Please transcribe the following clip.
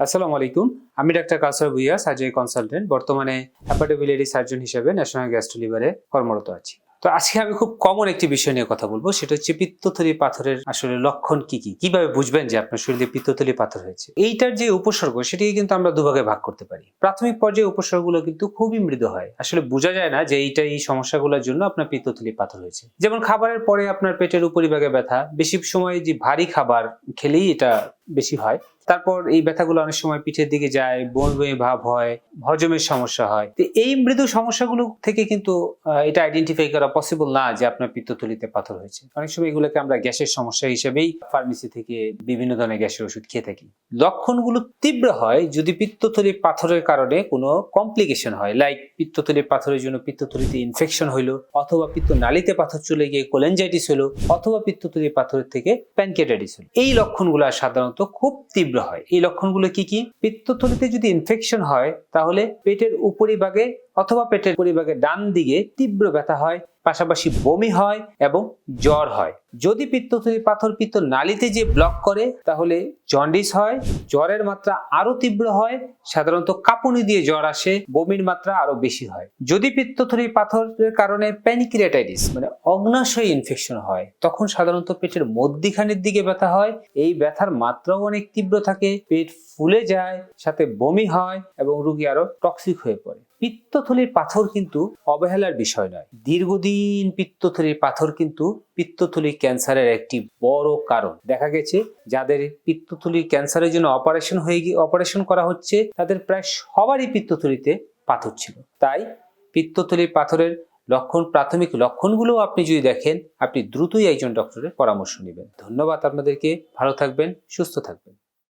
আসসালামু আলাইকুম। আমি doctor Kawsar Bhuiya, surgery consultant. বর্তমানে হ্যাপাটোবিলিয়ারি সার্জন হিসেবে ন্যাশনাল গ্যাস্ট্রোলিভারে কর্মরত আছি। তো আজকে আমি খুব কমন একটি বিষয় নিয়ে কথা বলব, সেটা হচ্ছে পিত্তথলি পাথরের আসলে লক্ষণ কি কি? কীভাবে বুঝবেন যে আপনার শরীরে পিত্তথলি পাথর হয়েছে? এইটার যে উপসর্গ, সেটিকে কিন্তু আমরা দুভাগে ভাগ করতে পারি। প্রাথমিক পর্যায়ে উপসর্গগুলো কিন্তু খুবই মৃদু হয়। আসলে বোঝা যায় না যে এইটা, এই সমস্যাগুলোর জন্য আপনার পিত্তথলি পাথর হয়েছে। যেমন খাবারের পরে আপনার পেটের উপরিভাগে ব্যথা, বেশি সময় যে ভারী খাবার খেলেই এটা বেশি হয়। তারপর এই ব্যথাগুলো অনেক সময় পিঠের দিকে যায় বন বয়ে ভাব হয়, হজমের সমস্যা হয়। তো এই মৃদু সমস্যাগুলো থেকে কিন্তু এটা আইডেন্টিফাই করা পসিবল না যে আপনার পিত্তথলিতে পাথর হয়েছে। অনেক সময় এগুলোকে আমরা গ্যাসের সমস্যা হিসেবেই ফার্মেসি থেকে বিভিন্ন ধরনের গ্যাসের ওষুধ খেয়ে থাকি। লক্ষণগুলো তীব্র হয় যদি পিত্তথলির পাথরের কারণে কোনো কমপ্লিকেশন হয় লাইক পিত্তথলির পাথরের জন্য পিত্তথলিতে ইনফেকশন হইল, অথবা পিত্ত নালিতে পাথর চলে গিয়ে কোলেঞ্জাইটিস হলো অথবা পিত্তথলির পাথরের থেকে প্যানকেটাইটিস হলো এই লক্ষণগুলো সাধারণত খুব তীব্র হয়। এই লক্ষণগুলো কি কি? পিত্তথলিতে যদি ইনফেকশন হয় তাহলে পেটের উপরিভাগে অথবা পেটের পরিভাগে ডান দিকে তীব্র ব্যথা হয়, পাশাপাশি বমি হয় এবং জ্বর হয়। যদি পিত্তথলি পাথর পিত্ত নালীতে যে ব্লক করে, তাহলে জন্ডিস হয়, জ্বরের মাত্রা আরও তীব্র হয়, সাধারণত কাঁপুনি দিয়ে জ্বর আসে, বমির মাত্রা আরও বেশি হয়। যদি পিত্তথলি পাথরের কারণে প্যানিক্রিয়াটাইটিস মানে অগ্নাশয় ইনফেকশন হয়, তখন সাধারণত পেটের মধ্যিখানের দিকে ব্যথা হয়, এই ব্যথার মাত্রাও অনেক তীব্র থাকে, পেট ফুলে যায়, সাথে বমি হয় এবং রুগী আরও টক্সিক হয়ে পড়ে। পিত্তথলির পাথর কিন্তু অবহেলার বিষয় নয়। দীর্ঘদিন পিত্তথলির পাথর কিন্তু পিত্তথলি ক্যান্সারের একটি বড় কারণ। দেখা গেছে, যাদের পিত্তথলির ক্যান্সারের জন্য অপারেশন হয়ে গিয়ে, অপারেশন করা হচ্ছে, তাদের প্রায় সবারই পিত্তথলিতে পাথর ছিল। তাই পিত্তথলির পাথরের লক্ষণ, প্রাথমিক লক্ষণগুলো আপনি যদি দেখেন, আপনি দ্রুতই একজন ডক্টরের পরামর্শ নেবেন। ধন্যবাদ আপনাদেরকে। ভালো থাকবেন, সুস্থ থাকবেন।